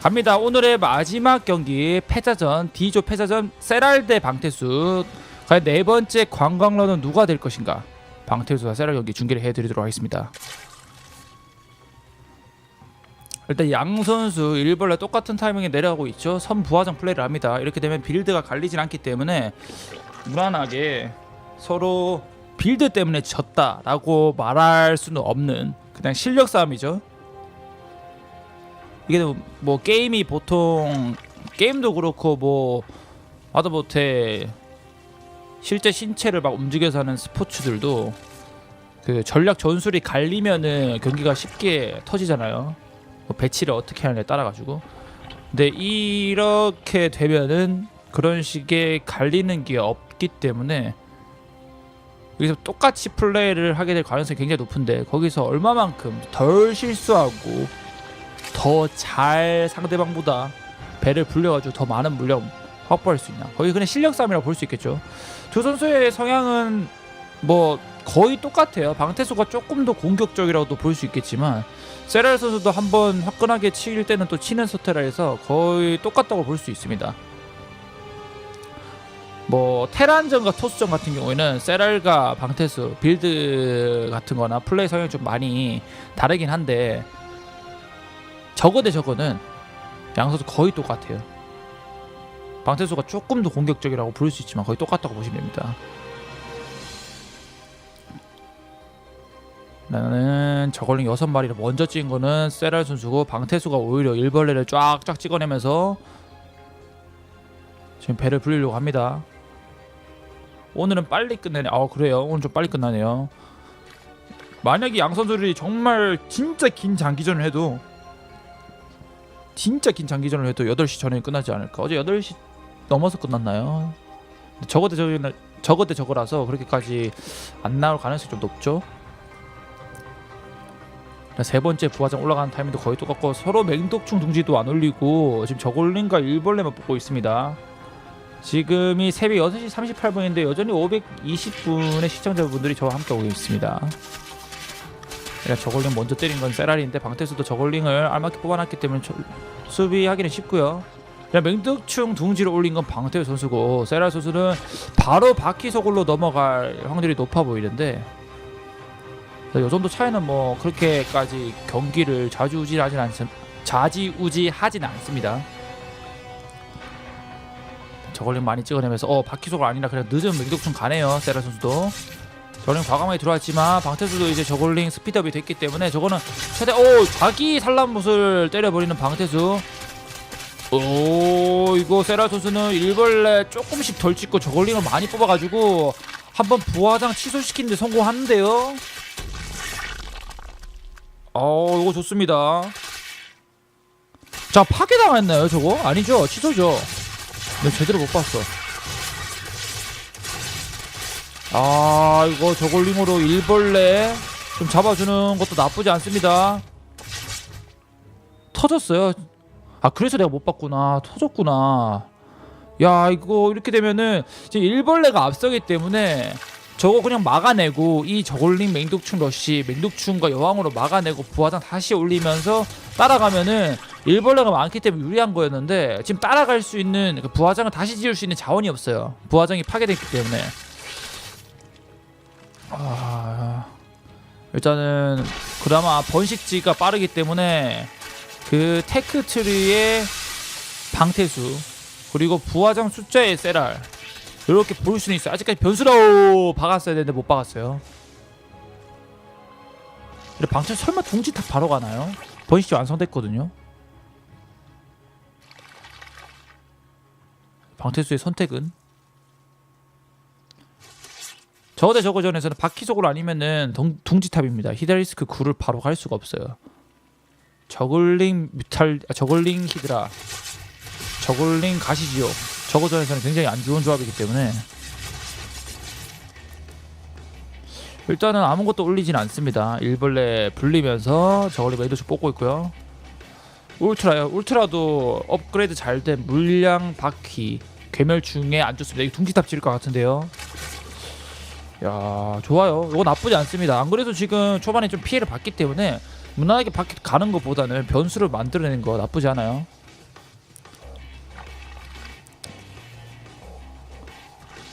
갑니다. 오늘의 마지막 경기 패자전 D조 패자전 세랄 대 방태수 과연 네 번째 관광러는 누가 될 것인가? 방태수와 세랄 경기 중계를 해드리도록 하겠습니다. 일단 양 선수 일벌레 똑같은 타이밍에 내려가고 있죠. 선 부하장 플레이를 합니다. 이렇게 되면 빌드가 갈리진 않기 때문에 무난하게 서로 빌드 때문에 졌다라고 말할 수는 없는 그냥 실력 싸움이죠. 이게 뭐 게임이 보통 게임도 그렇고 뭐 하다 못해 실제 신체를 막 움직여서 하는 스포츠들도 그 전략 전술이 갈리면은 경기가 쉽게 터지잖아요. 뭐 배치를 어떻게 하느냐에 따라 가지고. 근데 이렇게 되면은 그런 식의 갈리는 게 없기 때문에 여기서 똑같이 플레이를 하게 될 가능성이 굉장히 높은데 거기서 얼마만큼 덜 실수하고 더 잘 상대방보다 배를 불려가지고 더 많은 물량 확보할 수 있나? 거의 그냥 실력 싸움이라고 볼 수 있겠죠. 두 선수의 성향은 뭐 거의 똑같아요. 방태수가 조금 더 공격적이라고도 볼 수 있겠지만 세랄 선수도 한번 화끈하게 칠 때는 또 치는 스타라 해서 거의 똑같다고 볼 수 있습니다. 뭐 테란전과 토스전 같은 경우에는 세랄과 방태수 빌드 같은 거나 플레이 성향이 좀 많이 다르긴 한데 저거 대 저거는 양 선수 거의 똑같아요. 방태수가 조금 더 공격적이라고 부를 수 있지만 거의 똑같다고 보시면 됩니다. 나는 저걸링 여섯 마리를 먼저 찍은 거는 세랄 선수고 방태수가 오히려 일벌레를 쫙쫙 찍어내면서 지금 배를 불리려고 합니다. 오늘은 빨리 끝내네. 아 그래요. 오늘 좀 빨리 끝나네요. 만약에 양 선수들이 정말 진짜 긴 장기전을 해도 진짜 긴 장기전을 해도 8시 전에 끝나지 않을까. 어제 8시 넘어서 끝났나요? 저거 대 저거 저거 대 저거라서 그렇게까지 안 나올 가능성이 좀 높죠. 세 번째 부하장 올라가는 타이밍도 거의 똑같고 서로 맹독충 둥지도 안 올리고 지금 저골링과 일벌레만 뽑고 있습니다. 지금이 새벽 6시 38분인데 여전히 520분의 시청자분들이 저와 함께 오고 있습니다. 그러니까 저걸링 먼저 때린 건 세라리인데 방태수도 저걸링을 알맞게 뽑아놨기 때문에 저- 수비하기는 쉽고요. 맹독충 둥지를 올린 건 방태수 선수고 세라 선수는 바로 바퀴 소굴로 넘어갈 확률이 높아 보이는데 이 정도 차이는 뭐 그렇게까지 경기를 좌지우지하진 않습 좌지우지하진 않습니다. 저걸링 많이 찍어내면서 어 바퀴 소굴 아니라 그냥 늦은 맹독충 가네요 세라 선수도. 저걸링 과감하게 들어왔지만 방태수도 이제 저걸링 스피드업이 됐기 때문에 저거는 최대 오 자기 산란못을 때려버리는 방태수. 오 이거 세라 선수는 일벌레 조금씩 덜 찍고 저걸링을 많이 뽑아가지고 한번 부하장 취소시키는데 성공하는데요. 어 이거 좋습니다. 자 파괴당했나요 저거? 아니죠 취소죠. 네 제대로 못 봤어 아 이거 저걸링으로 일벌레 좀 잡아주는 것도 나쁘지 않습니다. 터졌어요. 아 그래서 내가 못 봤구나. 터졌구나. 야 이거 이렇게 되면은 지금 일벌레가 앞서기 때문에 저거 그냥 막아내고 이 저걸링 맹독충 러쉬 맹독충과 여왕으로 막아내고 부하장 다시 올리면서 따라가면은 일벌레가 많기 때문에 유리한 거였는데 지금 따라갈 수 있는 그 부하장을 다시 지을 수 있는 자원이 없어요. 부하장이 파괴됐기 때문에 아 일단은 그나마 번식지가 빠르기 때문에 그 테크 트리의 방태수 그리고 부하장 숫자의 세랄 이렇게 볼 수는 있어요. 아직까지 변수로 박았어야 되는데 못 박았어요. 방태수 설마 둥지탑 바로 가나요? 번식지 완성됐거든요. 방태수의 선택은 저대 저거전에서는 바퀴속으로 아니면은 동, 둥지탑입니다. 히다리스크 9를 바로 갈 수가 없어요. 저글링 뮤탈 아, 저글링 히드라 저글링 가시지요. 저거전에서는 굉장히 안 좋은 조합이기 때문에 일단은 아무것도 올리진 않습니다. 일벌레 불리면서 저글링 메이도쇼 뽑고 있고요. 울트라요. 울트라도 업그레이드 잘 된 물량 바퀴 괴멸 중에 안 좋습니다. 이거 둥지탑 지을 것 같은데요. 야 좋아요. 이거 나쁘지 않습니다. 안 그래도 지금 초반에 좀 피해를 봤기 때문에 무난하게 밖에 가는 것보다는 변수를 만들어내는 거 나쁘지 않아요.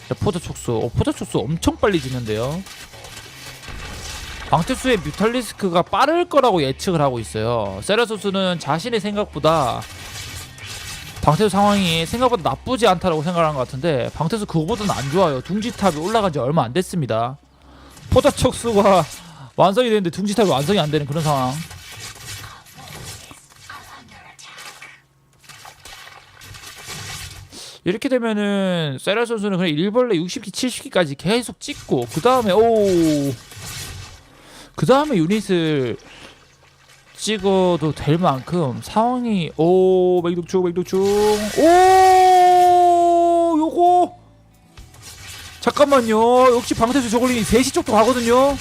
자, 포자 촉수 어, 포자 촉수 엄청 빨리 지는데요. 방태수의 뮤탈리스크가 빠를 거라고 예측을 하고 있어요. 세라 선수는 자신의 생각보다 방태수 상황이 생각보다 나쁘지 않다라고 생각한 것 같은데 방태수 그거보다는 안 좋아요. 둥지탑이 올라간 지 얼마 안 됐습니다. 포자 촉수가 완성이 되는데 둥지탑이 완성이 안 되는 그런 상황. 이렇게 되면은 세라 선수는 그냥 일벌레 60기 70기까지 계속 찍고 그 다음에 오 그 다음에 유닛을 찍어도 될 만큼 상황이 오 맥독충 맥독충 오 요거 잠깐만요 역시 방태수 저걸링이 3시 쪽도 가거든요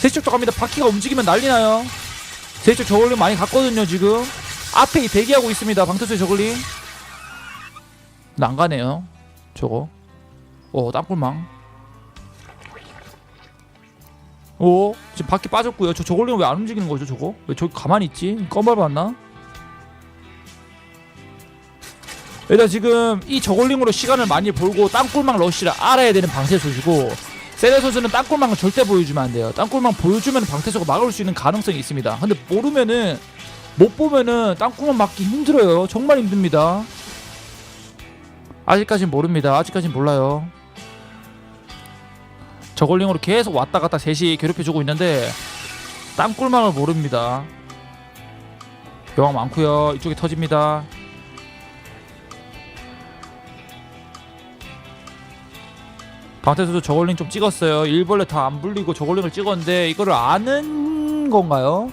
3시 쪽도 갑니다 바퀴가 움직이면 난리나요 3시 쪽 저걸링 많이 갔거든요 지금 앞에 이 대기하고 있습니다. 방태수의 저글링. 안 가네요. 저거. 오 땅굴망. 오 지금 바퀴 빠졌고요. 저 저글링 왜안 움직이는 거죠? 저거? 왜 저기 가만히 있지? 껌 밟았나? 일단 지금 이 저글링으로 시간을 많이 벌고 땅굴망 러쉬를 알아야 되는 방태수시고 세레 선수는 땅굴망을 절대 보여주면 안 돼요. 땅굴망 보여주면 방태수가 막을 수 있는 가능성이 있습니다. 근데 모르면은 못 보면은 땅구멍 맞기 힘들어요. 정말 힘듭니다. 아직까진 모릅니다. 아직까진 몰라요. 저걸링으로 계속 왔다 갔다 셋이 괴롭혀주고 있는데 땅굴망을 모릅니다. 여왕 많고요. 이쪽에 터집니다. 방태수도 저걸링 좀 찍었어요. 일벌레 다 안 불리고 저걸링을 찍었는데 이거를 아는 건가요?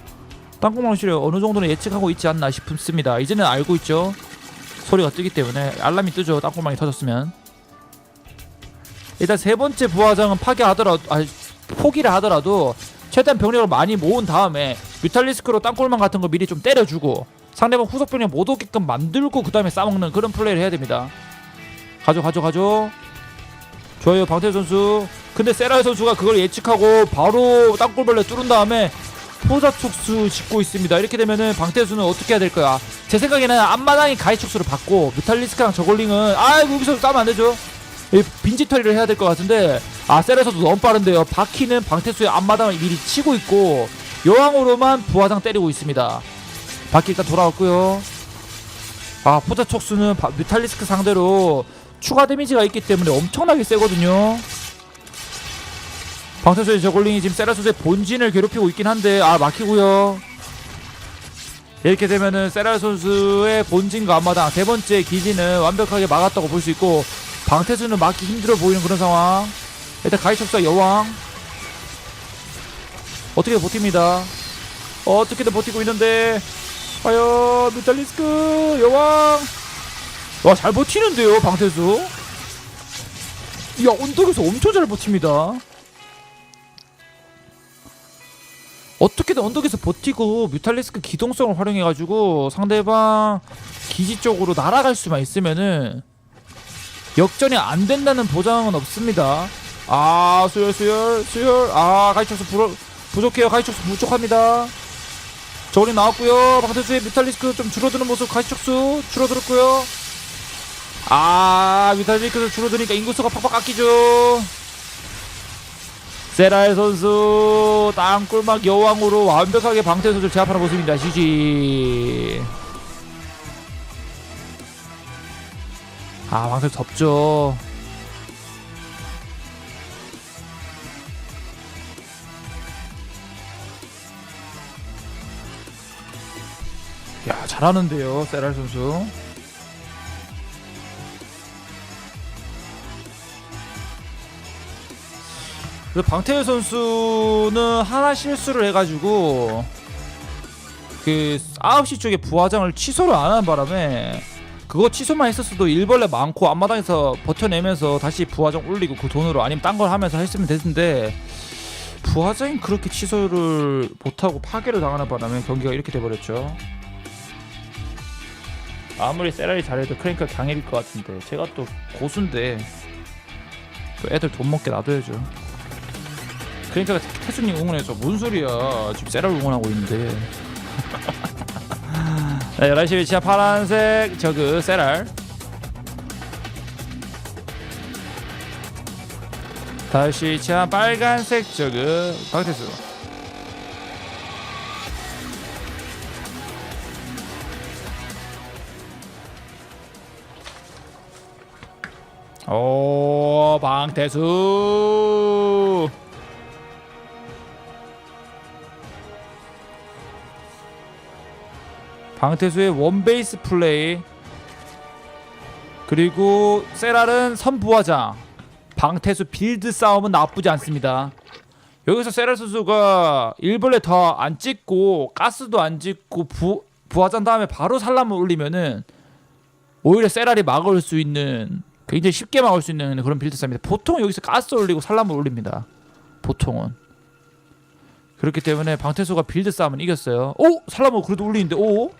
땅콩망실에 어느 정도는 예측하고 있지 않나 싶습니다. 이제는 알고 있죠. 소리가 뜨기 때문에 알람이 뜨죠. 땅콩망이 터졌으면. 일단 세 번째 부하장은 파괴하더라도 아, 포기를 하더라도 최대한 병력을 많이 모은 다음에 뮤탈리스크로 땅굴망 같은 거 미리 좀 때려주고 상대방 후속 병력 못 오게끔 만들고 그 다음에 싸먹는 그런 플레이를 해야 됩니다. 가져 가져 가져. 좋아요 방태 선수. 근데 세라 선수가 그걸 예측하고 바로 땅굴벌레 뚫은 다음에 포자 촉수 짓고 있습니다. 이렇게 되면은 방태수는 어떻게 해야 될 거야? 제 생각에는 앞마당이 가위 촉수를 받고 뮤탈리스크랑 저걸링은 아 여기서 싸면 안 되죠. 이 빈집 처리를 해야 될 것 같은데 아 셀에서도 너무 빠른데요. 바퀴는 방태수의 앞마당을 미리 치고 있고 여왕으로만 부하장 때리고 있습니다. 바퀴 일단 돌아왔고요. 아 포자 촉수는 바- 뮤탈리스크 상대로 추가 데미지가 있기 때문에 엄청나게 세거든요. 방태수의 저글링이 지금 세라소스의 본진을 괴롭히고 있긴 한데 아 막히고요. 이렇게 되면은 세라 선수의 본진과 앞마당 세 번째 기지는 완벽하게 막았다고 볼 수 있고 방태수는 막기 힘들어 보이는 그런 상황. 일단 가이첩사 여왕 어떻게 버팁니다. 어떻게든 버티고 있는데 과연 뮤탈리스크 여왕 와 잘 버티는데요 방태수. 야 언덕에서 엄청 잘 버팁니다. 어떻게든 언덕에서 버티고 뮤탈리스크 기동성을 활용해가지고 상대방 기지 쪽으로 날아갈 수만 있으면은 역전이 안 된다는 보장은 없습니다. 아 수열 수열 수열 아 가이촉수 부러, 부족해요 가이촉수 부족합니다. 저울이 나왔고요. 방태수의 뮤탈리스크 좀 줄어드는 모습 가이촉수 줄어들었고요. 아 뮤탈리스크 줄어드니까 인구수가 팍팍 깎이죠. 세라의 선수 땅굴막 여왕으로 완벽하게 방태 선수를 제압하는 모습입니다. GG. 아 방태 덥죠. 야 잘하는데요 세라 선수. 그 방태일 선수는 하나 실수를 해가지고 그 9시 쪽에 부하장을 취소를 안 하는 바람에 그거 취소만 했었어도 일벌레 많고 앞마당에서 버텨내면서 다시 부하장 올리고 그 돈으로 아니면 딴 걸 하면서 했으면 됐는데 부하장이 그렇게 취소를 못하고 파괴를 당하는 바람에 경기가 이렇게 돼버렸죠. 아무리 세라리 잘해도 크랭크가 강해질 것 같은데 제가 또 고수인데 그 애들 돈 먹게 놔둬야죠. 그러니까 태- 태수님 응원해서 뭔 소리야. 지금 세라를 응원하고 있는데 네, 11시 위치한 파란색 저그 세랄. 다시 위치한 빨간색 저그 박태수. 오 방태수. 방태수의 원베이스 플레이. 그리고 세랄은 선부하장 방태수 빌드 싸움은 나쁘지 않습니다. 여기서 세랄 선수가 일벌레 더 안 찍고 가스도 안 찍고 부, 부하장 다음에 바로 살람을 올리면은 오히려 세랄이 막을 수 있는 굉장히 쉽게 막을 수 있는 그런 빌드 싸움입니다. 보통 여기서 가스 올리고 살람을 올립니다. 보통은. 그렇기 때문에 방태수가 빌드 싸움은 이겼어요. 오! 살람을 그래도 올리는데 오?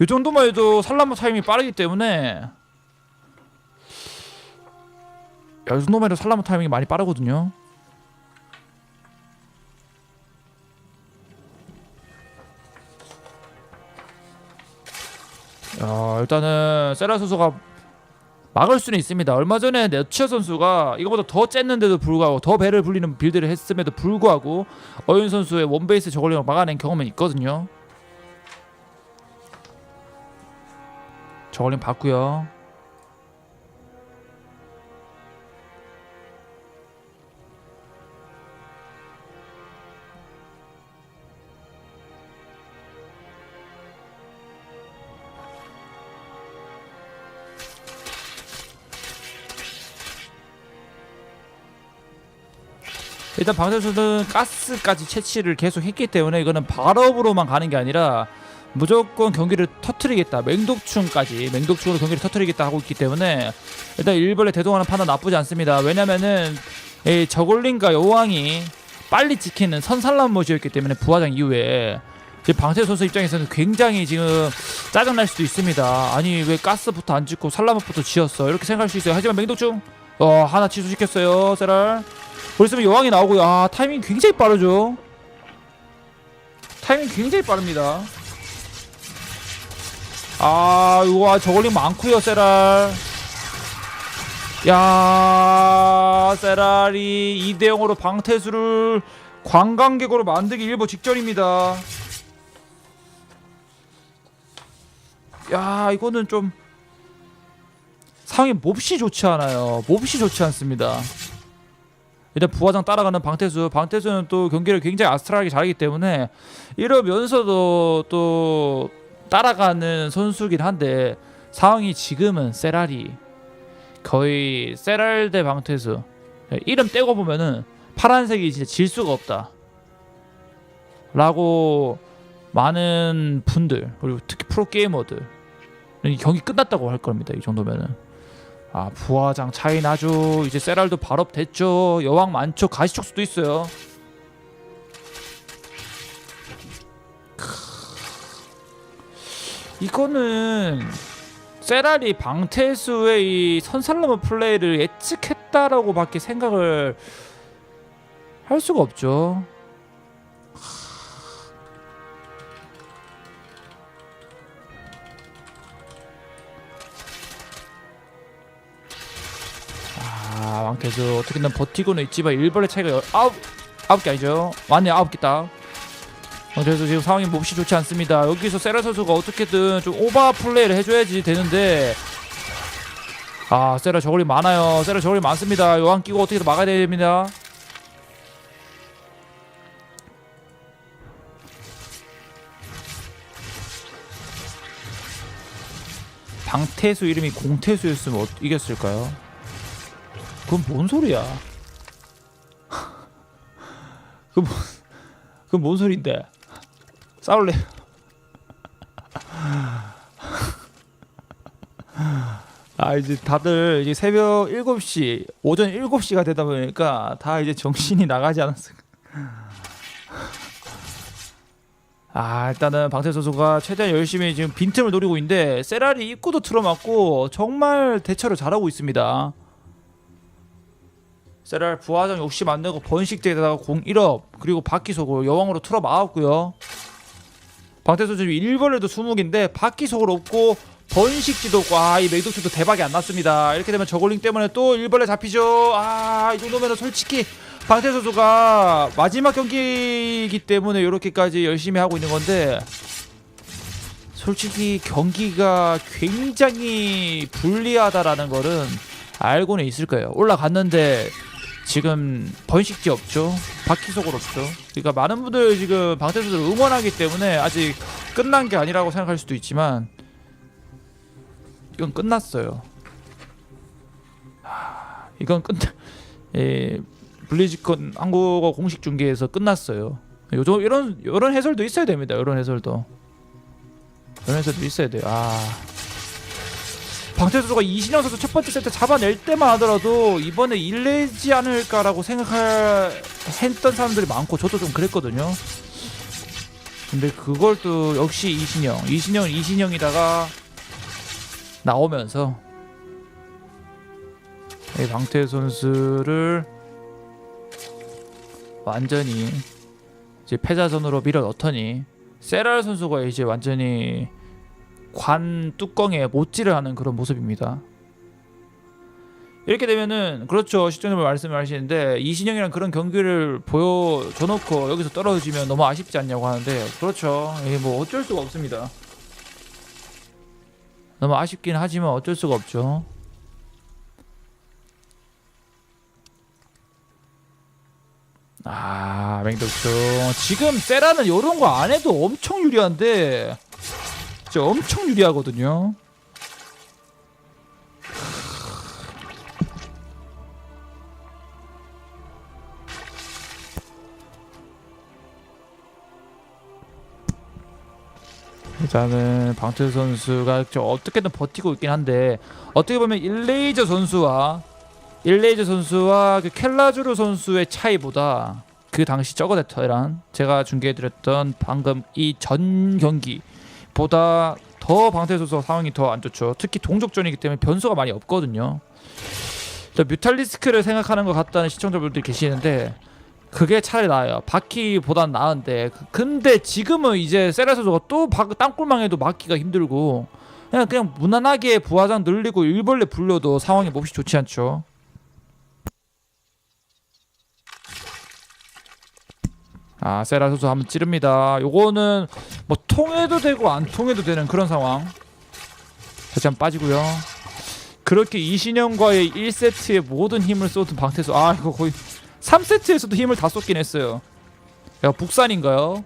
이 정도만 해도 살라모 타이밍이 빠르기 때문에 야, 이 정도만 해도 살라모 타이밍이 많이 빠르거든요. 야, 일단은 세라 선수가 막을 수는 있습니다. 얼마 전에 네처 선수가 이거보다 더 쬐는데도 불구하고 더 배를 불리는 빌드를 했음에도 불구하고 어윤 선수의 원베이스 저걸링을 막아낸 경험은 있거든요. 저걸링 봤고요. 일단 방탄소는 가스까지 채취를 계속 했기 때문에 이거는 발업으로만 가는 게 아니라 무조건 경기를 터트리겠다. 맹독충까지 맹독충으로 경기를 터트리겠다 하고 있기 때문에 일단 일벌레 대동하는 판단 나쁘지 않습니다. 왜냐면은 이 저골링과 여왕이 빨리 지키는 선산란 모시였기 때문에 부하장 이후에 방태 선수 입장에서는 굉장히 지금 짜증 날 수도 있습니다. 아니 왜 가스부터 안 짓고 산란부터 지었어? 이렇게 생각할 수 있어요. 하지만 맹독충 어 하나 취소시켰어요 세랄. 그랬으면 여왕이 나오고요. 아 타이밍 굉장히 빠르죠? 타이밍 굉장히 빠릅니다 아, 우와, 저걸링 많구요, 세랄. 야, 세랄이 2대 0으로 방태수를 관광객으로 만들기 일보 직전입니다. 야, 이거는 좀 상황이 몹시 좋지 않아요. 몹시 좋지 않습니다. 일단 부화장 따라가는 방태수, 방태수는 또 경기를 굉장히 아스트랄하게 잘하기 때문에 이러면서도 또 따라가는 선수긴 한데 상황이 지금은 세랄이 거의 세랄 대 방태수 이름 떼고 보면은 파란색이 진짜 질 수가 없다. 라고 많은 분들 그리고 특히 프로게이머들 이 경기 끝났다고 할 겁니다 이 정도면은. 아 부화장 차이 나죠. 이제 세랄도 발업 됐죠. 여왕 많죠 가시촉수도 있어요 이거는 세랄이 방태수의 이 선살로마 플레이를 예측했다라고 밖에 생각을 할 수가 없죠. 아 왕태수 어떻게든 버티고는 있지만 일벌의 차이가 여- 아홉 아홉 개 아니죠? 맞네 아홉 개다. 어, 그래서 지금 상황이 몹시 좋지 않습니다. 여기서 세라 선수가 어떻게든 좀 오버 플레이를 해줘야지 되는데 아 세라 저걸이 많아요. 세라 저걸이 많습니다. 요한 끼고 어떻게든 막아야 됩니다. 방태수 이름이 공태수였으면 어, 이겼을까요? 그건 뭔 소리야? 그건 뭔, 그건 뭔 소린데? 싸울래? 아 이제 다들 이제 새벽 7시 오전 7시가 되다 보니까 다 이제 정신이 나가지 않았을까. 아 일단은 방태 선수가 최대한 열심히 지금 빈틈을 노리고 있는데 세라리 입구도 틀어막고 정말 대처를 잘하고 있습니다. 세랄 부하장 욕심 안 내고 번식대에다가 공 1업 그리고 바퀴속으로 여왕으로 틀어 막았고요 방태수 지금 일벌레도 20개인데 바퀴속으로 없고 번식지도 없고 아이 메이독초도 대박이 안 났습니다. 이렇게 되면 저글링 때문에 또 일벌레 잡히죠. 아이 정도면 솔직히 방태 선수가 마지막 경기이기 때문에 이렇게까지 열심히 하고 있는 건데 솔직히 경기가 굉장히 불리하다라는 거는 알고는 있을 거예요. 올라갔는데 지금 번식지 없죠. 바퀴 속을 없죠. 그러니까 많은 분들 지금 선수를 응원하기 때문에 아직 끝난 게 아니라고 생각할 수도 있지만 이건 끝났어요. 하, 이건 끝. 예, 블리즈컨 한국어 공식 중계에서 끝났어요. 요즘 이런 이런 해설도 있어야 됩니다. 이런 해설도 이런 해설도 있어야 돼요. 아. 방태 선수가 이신영 선수 첫 번째 세트 잡아낼 때만 하더라도 이번에 일내지 않을까라고 생각할 했던 사람들이 많고 저도 좀 그랬거든요. 근데 그걸 또 역시 이신영, 이신영, 이신영이다가 나오면서 이 방태 선수를 완전히 이제 패자전으로 밀어 넣더니 세랄 선수가 이제 완전히 관 뚜껑에 못질을 하는 그런 모습입니다. 이렇게 되면은 그렇죠 시청자분 말씀을 하시는데 이신영이랑 그런 경기를 보여줘 놓고 여기서 떨어지면 너무 아쉽지 않냐고 하는데 그렇죠 예, 뭐 어쩔 수가 없습니다. 너무 아쉽긴 하지만 어쩔 수가 없죠. 아 맹독충 지금 세라는 이런 거 안 해도 엄청 유리한데 진짜 엄청 유리하거든요. 일단은 방태 선수가 좀 어떻게든 버티고 있긴 한데 어떻게 보면 일레이저 선수와 일레이저 선수와 그 켈라주르 선수의 차이보다 그 당시 저거데터랑 제가 중계해드렸던 방금 이 전 경기 보다 더 방태 선수 상황이 더 안 좋죠. 특히 동족전이기 때문에 변수가 많이 없거든요. 저 뮤탈리스크를 생각하는 것 같다는 시청자분들이 계시는데 그게 차라리 나아요. 바퀴보단 나은데 그- 근데 지금은 이제 세라 선수가 또 바- 땅굴망해도 막기가 힘들고 그냥 그냥 무난하게 부하장 늘리고 일벌레 불려도 상황이 몹시 좋지 않죠. 아 세라 선수 한번 찌릅니다. 요거는 뭐 통해도 되고 안 통해도 되는 그런 상황. 다시 한번 빠지고요. 그렇게 이신영과의 1세트의 모든 힘을 쏟은 방태수 아 이거 거의 3세트에서도 힘을 다 쏟긴 했어요. 야 북산인가요?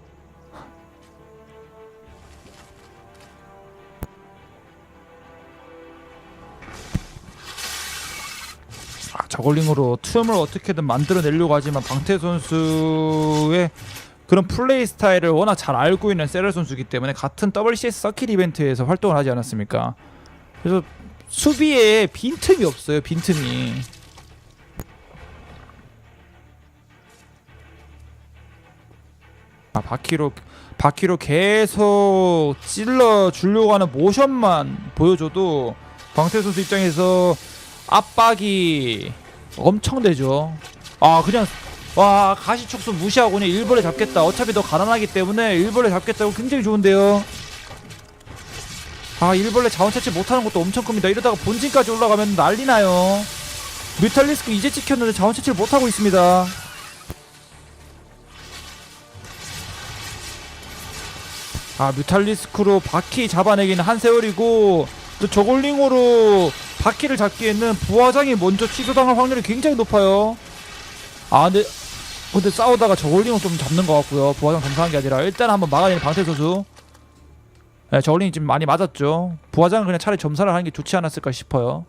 저걸링으로 틈을 어떻게든 만들어내려고 하지만 방태 선수의 그런 플레이 스타일을 워낙 잘 알고 있는 세럴 선수이기 때문에 같은 WCS 서킷 이벤트에서 활동을 하지 않았습니까? 그래서 수비에 빈틈이 없어요. 빈틈이. 아 바퀴로 바퀴로 계속 찔러 주려고 하는 모션만 보여줘도 방태 선수 입장에서 압박이 엄청 되죠. 아 그냥 와 가시촉수 무시하고 그냥 일벌레 잡겠다. 어차피 너 가난하기 때문에 일벌레 잡겠다고 굉장히 좋은데요. 아 일벌레 자원 채취 못하는 것도 엄청 큽니다. 이러다가 본진까지 올라가면 난리 나요. 뮤탈리스크 이제 찍혔는데 자원 채취를 못하고 있습니다. 아 뮤탈리스크로 바퀴 잡아내기는 한 세월이고 또 저골링으로 바퀴를 잡기에는 부화장이 먼저 취소당할 확률이 굉장히 높아요. 아 근데 근데 싸우다가 저골링을 좀 잡는 것 같고요. 부화장 점사한 게 아니라 일단 한번 막아내는 방태 선수. 네, 저글링이 지금 많이 맞았죠. 부화장은 그냥 차라리 점사를 하는 게 좋지 않았을까 싶어요.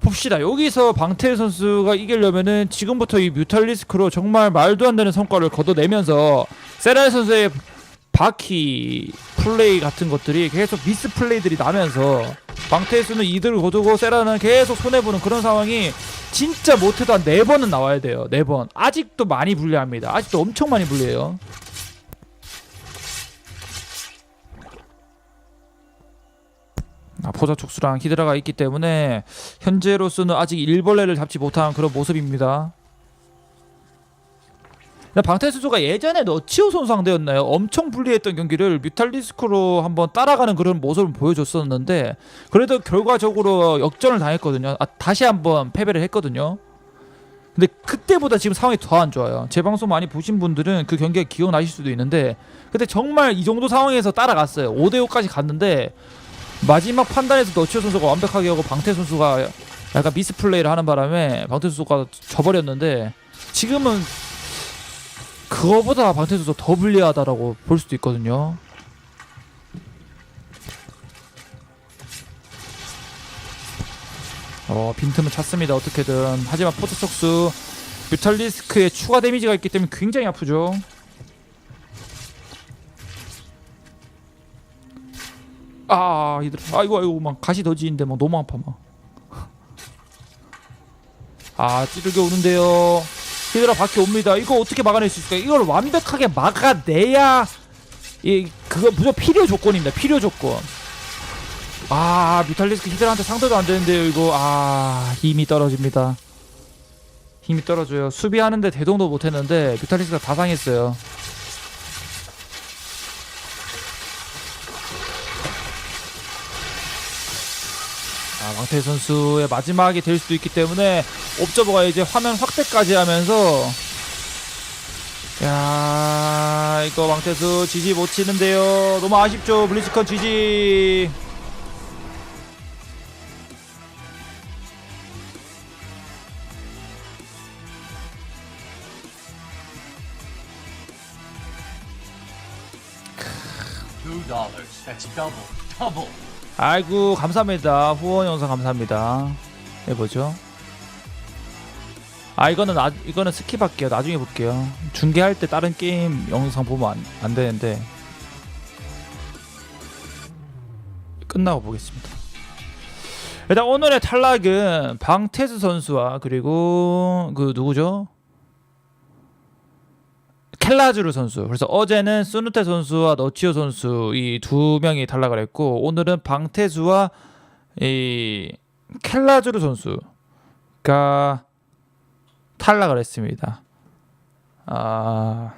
봅시다. 여기서 방태 선수가 이기려면은 지금부터 이 뮤탈리스크로 정말 말도 안 되는 성과를 거둬내면서 세라 선수의 바퀴 플레이 같은 것들이 계속 미스 플레이들이 나면서 방태수는 이득을 거두고 세라는 계속 손해보는 그런 상황이 진짜 못해도 한 네 번은 나와야 돼요. 네 번. 아직도 많이 불리합니다. 아직도 엄청 많이 불리해요. 아, 포자 촉수랑 히드라가 있기 때문에 현재로서는 아직 일벌레를 잡지 못한 그런 모습입니다. 근데 방태 선수가 예전에 너치오 선수 상대였나요? 엄청 불리했던 경기를 뮤탈리스크로 한번 따라가는 그런 모습을 보여줬었는데 그래도 결과적으로 역전을 당했거든요. 아, 다시 한번 패배를 했거든요. 근데 그때보다 지금 상황이 더 안 좋아요. 제 방송 많이 보신 분들은 그 경기가 기억나실 수도 있는데 그때 정말 이 정도 상황에서 따라갔어요. 5대 5까지 갔는데 마지막 판단에서 너치오 선수가 완벽하게 하고 방태 선수가 약간 미스 플레이를 하는 바람에 방태 선수가 져버렸는데 지금은 그거보다 방태 선수 더 불리하다라고 볼 수도 있거든요. 어 빈틈을 찾습니다 어떻게든 하지만 포트석수 뮤탈리스크에 추가 데미지가 있기 때문에 굉장히 아프죠. 아 이들 아이고 아이고 막 가시 더 지는데 막 너무 아파 막. 아 찌르게 오는데요. 히드라 밖에 옵니다. 이거 어떻게 막아낼 수 있을까? 이걸 완벽하게 막아내야 이 그거 무조건 필요 조건입니다. 필요 조건. 아 뮤탈리스크 히드라한테 상대도 안 되는데요. 이거 아 힘이 떨어집니다. 힘이 떨어져요. 수비하는데 대동도 못했는데 뮤탈리스크가 다 상했어요. 아, 왕태 선수의 마지막이 될 수도 있기 때문에 옵저버가 이제 화면 확대까지 하면서 야 이거 왕태수 지지 못 치는데요 너무 아쉽죠 블리즈컨 지지 Two dollars. That's double. Double. 아이고 감사합니다. 후원 영상 감사합니다. 해보죠? 아 이거는 나, 이거는 스킵할게요. 나중에 볼게요. 중계할 때 다른 게임 영상 보면 안, 안 되는데. 끝나고 보겠습니다. 일단 오늘의 탈락은 방태수 선수와 그리고 그 누구죠 켈라즈루 선수. 그래서 어제는 수누테 선수와 너치오 선수 이 두 명이 탈락을 했고 오늘은 방태수와 이 켈라즈루 선수가 탈락을 했습니다. 아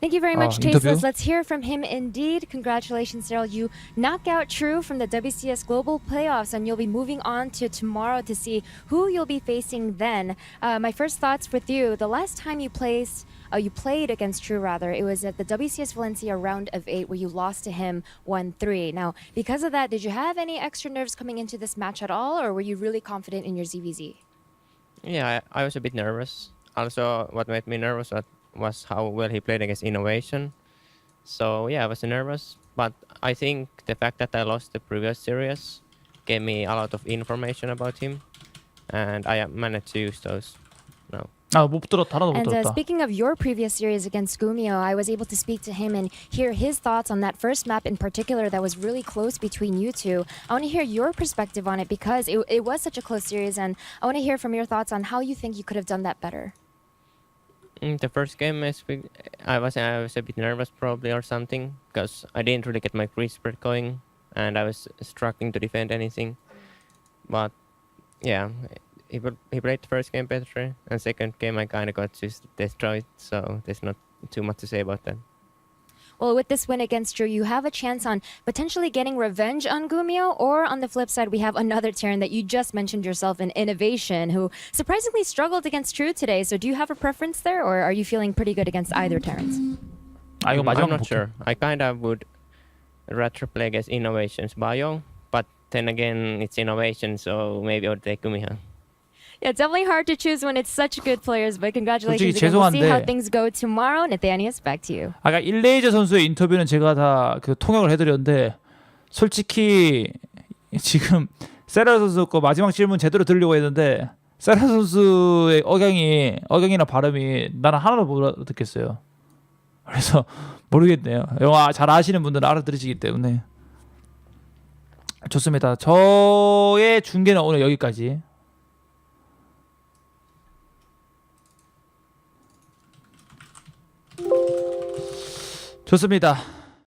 Thank you very Uh, much, interview? Tasteless. Let's hear from him indeed. Congratulations, Daryl. You knock out True from the WCS Global Playoffs, and you'll be moving on to tomorrow to see who you'll be facing then. Uh, my first thoughts with you: the last time you placed, uh, you played against True, rather, it was at the WCS Valencia round of eight, where you lost to him one three. Now, because of that, did you have any extra nerves coming into this match at all, or were you really confident in your ZVZ? Yeah, I, I was a bit nervous. Also, what made me nervous was, was how well he played against Innovation. So yeah, I was nervous, but I think the fact that I lost the previous series gave me a lot of information about him, and I uh, managed to use those. No. 아못 들었다 하나도 못 And uh, 들었다. speaking of your previous series against Gumio, I was able to speak to him and hear his thoughts on that first map in particular that was really close between you two. I want to hear your perspective on it because it, it was such a close series, and I want to hear from your thoughts on how you think you could have done that better. Mm, the first game, I, I was I was a bit nervous probably or something because I didn't really get my spread going, and I was struggling to defend anything. But yeah, he he played the first game better, and second game I kind of got just destroyed. So there's not too much to say about that. Well, with this win against Drew, you have a chance on potentially getting revenge on Gumio, or on the flip side, we have another Terran that you just mentioned yourself in Innovation, who surprisingly struggled against Drew today. So, do you have a preference there, or are you feeling pretty good against either Terrans? 아 이거 Mm, 마지막 I'm not sure. I kind of would rather play against Innovations Bio, but then again, it's Innovation, so maybe I would take Gumiha. Yeah, definitely hard to choose when it's such good players, but congratulations 솔직히 again. We'll see how 죄송한데- things go tomorrow. Nathanius, back to you. 아까 일레이저 선수의 인터뷰는 제가 다 그 통역을 해드렸는데 솔직히 지금 세라 선수 거 마지막 질문 제대로 들으려고 했는데 세라 선수의 억양이 억양이나 발음이 나는 하나도 못 알아듣겠어요. 그래서 모르겠네요. 영화 잘 아시는 분들은 알아들으시기 때문에 좋습니다. 저의 중계는 오늘 여기까지. 좋습니다.